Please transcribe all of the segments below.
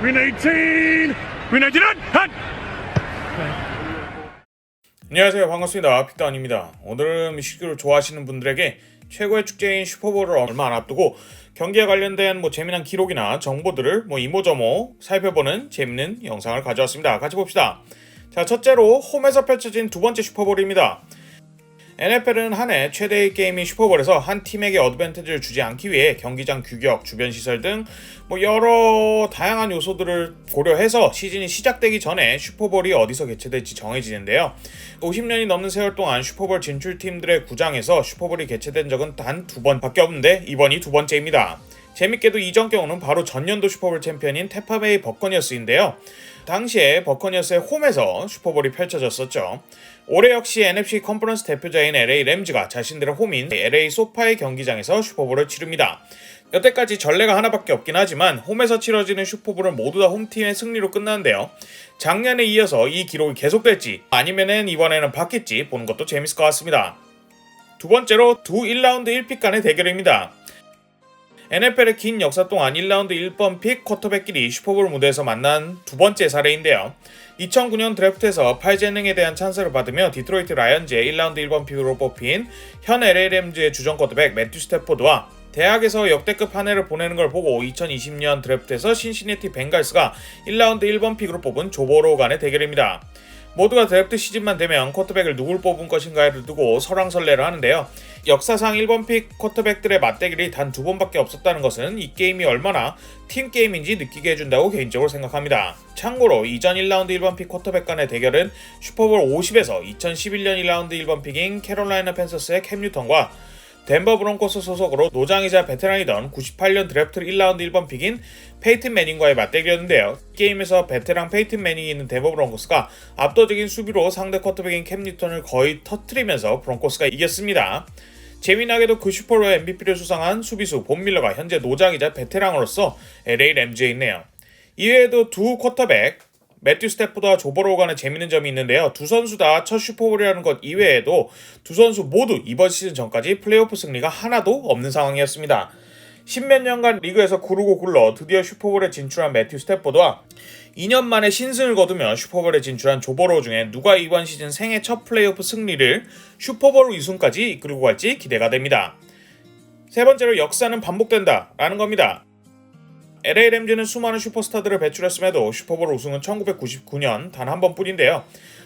Win 18! Win 19! 한! 안녕하세요 반갑습니다 픽다운입니다 오늘은 뮤직을 좋아하시는 분들에게 최고의 축제인 슈퍼볼을 얼마 안 앞두고 경기에 관련된 뭐 재미난 기록이나 정보들을 뭐 이모저모 살펴보는 재밌는 영상을 가져왔습니다 같이 봅시다 자 첫째로 홈에서 펼쳐진 두 번째 슈퍼볼입니다 NFL은 한 해 최대의 게임인 슈퍼볼에서 한 팀에게 어드밴티지를 주지 않기 위해 경기장 규격, 주변 시설 등 뭐 여러 다양한 요소들을 고려해서 시즌이 시작되기 전에 슈퍼볼이 어디서 개최될지 정해지는데요. 50년이 넘는 세월 동안 슈퍼볼 진출팀들의 구장에서 슈퍼볼이 개최된 적은 단 두 번밖에 없는데 이번이 두 번째입니다. 재밌게도 이전 경우는 바로 전년도 슈퍼볼 챔피언인 테파베이 버커니어스인데요. 당시에 버커니어스의 홈에서 슈퍼볼이 펼쳐졌었죠. 올해 역시 NFC 컨퍼런스 대표자인 LA 램즈가 자신들의 홈인 LA 소파의 경기장에서 슈퍼볼을 치릅니다. 여태까지 전례가 하나밖에 없긴 하지만 홈에서 치러지는 슈퍼볼은 모두 다 홈팀의 승리로 끝나는데요. 작년에 이어서 이 기록이 계속될지 아니면은 이번에는 바뀔지 보는 것도 재밌을 것 같습니다. 두 번째로 두 1라운드 1픽 간의 대결입니다. NFL의 긴 역사 동안 1라운드 1번 픽 쿼터백끼리 슈퍼볼 무대에서 만난 두 번째 사례인데요. 2009년 드래프트에서 팔 재능에 대한 찬스를 받으며 디트로이트 라이언즈의 1라운드 1번 픽으로 뽑힌 현 LA 램즈의 주전 쿼터백 매튜 스태포드와 대학에서 역대급 한 해를 보내는 걸 보고 2020년 드래프트에서 신시내티 벵갈스가 1라운드 1번 픽으로 뽑은 조보로 간의 대결입니다. 모두가 드래프트 시즌만 되면 쿼터백을 누굴 뽑은 것인가를 두고 설왕설래를 하는데요. 역사상 1번 픽 쿼터백들의 맞대결이 단 두 번밖에 없었다는 것은 이 게임이 얼마나 팀 게임인지 느끼게 해준다고 개인적으로 생각합니다. 참고로 이전 1라운드 1번 픽 쿼터백 간의 대결은 슈퍼볼 50에서 2011년 1라운드 1번 픽인 캐롤라이나 팬서스의 캠 뉴턴과 덴버 브론코스 소속으로 노장이자 베테랑이던 98년 드래프트 1라운드 1번 픽인 페이튼 매닝과의 맞대결이었는데요. 게임에서 베테랑 페이튼 매닝이 있는 덴버 브론코스가 압도적인 수비로 상대 쿼터백인 캠 뉴턴을 거의 터트리면서 브론코스가 이겼습니다. 재미나게도 그 슈퍼로 MVP를 수상한 수비수 본 밀러가 현재 노장이자 베테랑으로서 LA 램즈에 있네요. 이외에도 두 쿼터백 매튜 스태프드와 조버로우 간의 재밌는 점이 있는데요. 두 선수 다 첫 슈퍼볼이라는 것 이외에도 두 선수 모두 이번 시즌 전까지 플레이오프 승리가 하나도 없는 상황이었습니다. 십몇 년간 리그에서 구르고 굴러 드디어 슈퍼볼에 진출한 매튜 스태포드와 2년 만에 신승을 거두며 슈퍼볼에 진출한 조버로우 중에 누가 이번 시즌 생애 첫 플레이오프 승리를 슈퍼볼 우승까지 이끌고 갈지 기대가 됩니다. 세 번째로 역사는 반복된다 라는 겁니다. LA 램즈는 수많은 슈퍼스타들을 배출했음에도 슈퍼볼 우승은 1999년 단 한 번뿐인데요.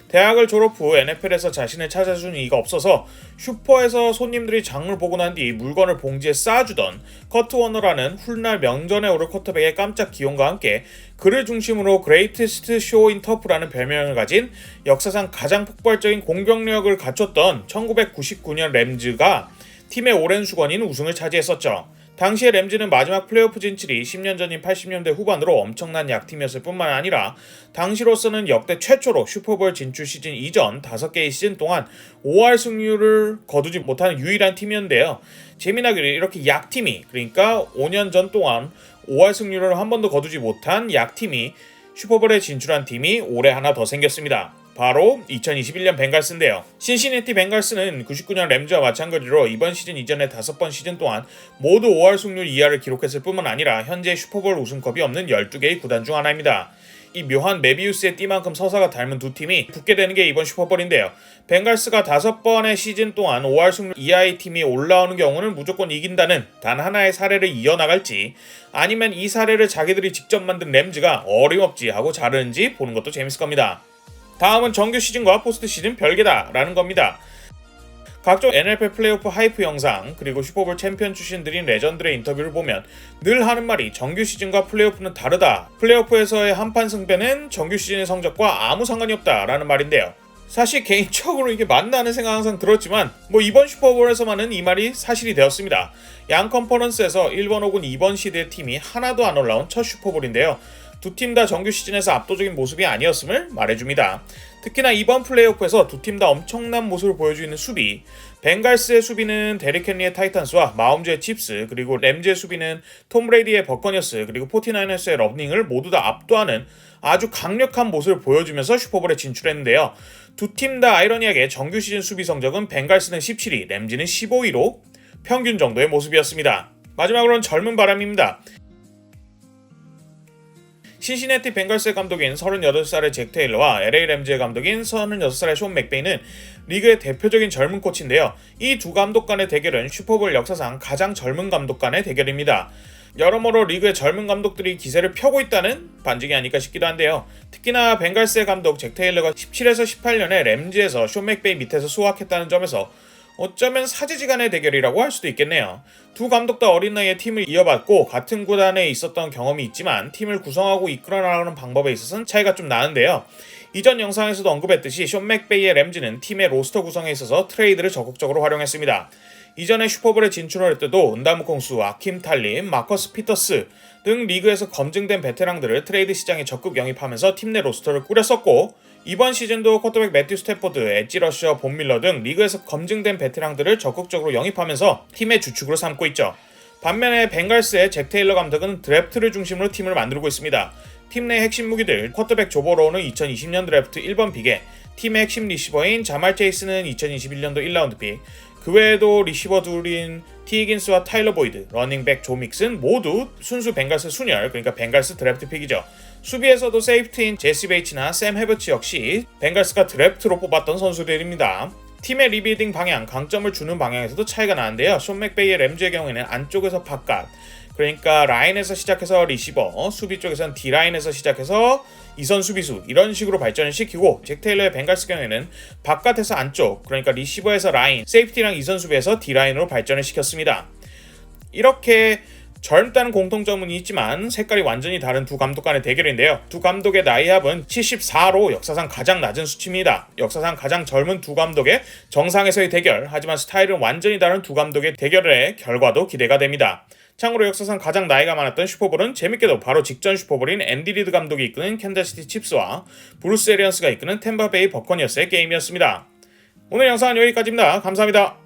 대학을 졸업 후 NFL에서 자신을 찾아준 이가 없어서 슈퍼에서 손님들이 장을 보고 난 뒤 물건을 봉지에 쌓아주던 커트 워너라는 훌날 명전에 오를 쿼터백의 깜짝 기용과 함께 그를 중심으로 그레이티스트 쇼인 터프라는 별명을 가진 역사상 가장 폭발적인 공격력을 갖췄던 1999년 램즈가 팀의 오랜 수건인 우승을 차지했었죠. 당시에 램즈는 마지막 플레이오프 진출이 10년 전인 80년대 후반으로 엄청난 약팀이었을 뿐만 아니라 당시로서는 역대 최초로 슈퍼볼 진출 시즌 이전 5개의 시즌 동안 5할 승률을 거두지 못하는 유일한 팀이었는데요. 재미나게 이렇게 약팀이 그러니까 5년 전 동안 5할 승률을 한 번도 거두지 못한 약팀이 슈퍼볼에 진출한 팀이 올해 하나 더 생겼습니다. 바로 2021년 벵갈스인데요. 신시내티 벵갈스는 99년 램즈와 마찬가지로 이번 시즌 이전의 5번 시즌 동안 모두 5할 승률 이하를 기록했을 뿐만 아니라 현재 슈퍼볼 우승컵이 없는 12개의 구단 중 하나입니다. 이 묘한 메비우스의 띠만큼 서사가 닮은 두 팀이 붙게 되는 게 이번 슈퍼볼인데요. 벵갈스가 다섯 번의 시즌 동안 5할 승률 이하의 팀이 올라오는 경우는 무조건 이긴다는 단 하나의 사례를 이어나갈지 아니면 이 사례를 자기들이 직접 만든 램즈가 어림없지 하고 자르는지 보는 것도 재밌을 겁니다. 다음은 정규 시즌과 포스트 시즌 별개다라는 겁니다. 각종 NFL 플레이오프 하이프 영상 그리고 슈퍼볼 챔피언 출신들인 레전드의 인터뷰를 보면 늘 하는 말이 정규 시즌과 플레이오프는 다르다. 플레이오프에서의 한판 승패는 정규 시즌의 성적과 아무 상관이 없다라는 말인데요. 사실 개인적으로 이게 맞나는 생각 항상 들었지만 뭐 이번 슈퍼볼에서만은 이 말이 사실이 되었습니다. 양 컨퍼런스에서 1번 혹은 2번 시드의 팀이 하나도 안 올라온 첫 슈퍼볼인데요. 두 팀 다 정규 시즌에서 압도적인 모습이 아니었음을 말해줍니다. 특히나 이번 플레이오프에서 두 팀 다 엄청난 모습을 보여주는 수비. 벵갈스의 수비는 데릭 헨리의 타이탄스와 마움즈의 칩스 그리고 램즈의 수비는 톰 브레이디의 버커니어스 그리고 포티나이너스의 러닝을 모두 다 압도하는 아주 강력한 모습을 보여주면서 슈퍼볼에 진출했는데요. 두 팀 다 아이러니하게 정규 시즌 수비 성적은 벵갈스는 17위, 램즈는 15위로 평균 정도의 모습이었습니다. 마지막으로는 젊은 바람입니다. 신시내티 벵갈스의 감독인 38살의 잭 테일러와 LA 램즈의 감독인 36살의 숀 맥베이는 리그의 대표적인 젊은 코치인데요. 이 두 감독 간의 대결은 슈퍼볼 역사상 가장 젊은 감독 간의 대결입니다. 여러모로 리그의 젊은 감독들이 기세를 펴고 있다는 반증이 아닐까 싶기도 한데요. 특히나 벵갈스의 감독 잭 테일러가 17에서 18년에 램즈에서 쇼 맥베이 밑에서 수확했다는 점에서 어쩌면 사제지간의 대결이라고 할 수도 있겠네요. 두 감독 다 어린 나이에 팀을 이어받고 같은 구단에 있었던 경험이 있지만 팀을 구성하고 이끌어 나가는 방법에 있어서는 차이가 좀 나는데요. 이전 영상에서도 언급했듯이 쇼 맥베이의 램즈는 팀의 로스터 구성에 있어서 트레이드를 적극적으로 활용했습니다. 이전에 슈퍼볼에 진출할 때도 은다무 콩수, 아킴 탈림, 마커스 피터스 등 리그에서 검증된 베테랑들을 트레이드 시장에 적극 영입하면서 팀 내 로스터를 꾸렸었고 이번 시즌도 쿼터백 매튜 스태포드, 엣지 러셔, 본 밀러 등 리그에서 검증된 베테랑들을 적극적으로 영입하면서 팀의 주축으로 삼고 있죠. 반면에 벵갈스의 잭 테일러 감독은 드래프트를 중심으로 팀을 만들고 있습니다. 팀 내 핵심 무기들 쿼터백 조보로우는 2020년 드래프트 1번 픽에 팀의 핵심 리시버인 자말 체이스는 2021년도 1라운드 픽, 그 외에도 리시버 둘인 티히긴스와 타일러 보이드, 러닝백 조 믹슨 모두 순수 벵갈스 순열, 그러니까 벵갈스 드래프트 픽이죠. 수비에서도 세이프트인 제시 베이츠나 샘 헤버츠 역시 벵갈스가 드래프트로 뽑았던 선수들입니다. 팀의 리빌딩 방향, 강점을 주는 방향에서도 차이가 나는데요. 쇼 맥베이의 램즈의 경우에는 안쪽에서 바깥, 그러니까 라인에서 시작해서 리시버, 수비 쪽에서는 D라인에서 시작해서 이선 수비수 이런 식으로 발전을 시키고 잭 테일러의 벵갈스 경우에는 바깥에서 안쪽, 그러니까 리시버에서 라인, 세이프티랑 이선 수비에서 D라인으로 발전을 시켰습니다. 이렇게 젊다는 공통점은 있지만 색깔이 완전히 다른 두 감독 간의 대결인데요. 두 감독의 나이 합은 74로 역사상 가장 낮은 수치입니다. 역사상 가장 젊은 두 감독의 정상에서의 대결, 하지만 스타일은 완전히 다른 두 감독의 대결의 결과도 기대가 됩니다. 참고로 역사상 가장 나이가 많았던 슈퍼볼은 재밌게도 바로 직전 슈퍼볼인 앤디 리드 감독이 이끄는 캔자시티 칩스와 브루스 에리언스가 이끄는 템바베이 버커니어스의 게임이었습니다. 오늘 영상은 여기까지입니다. 감사합니다.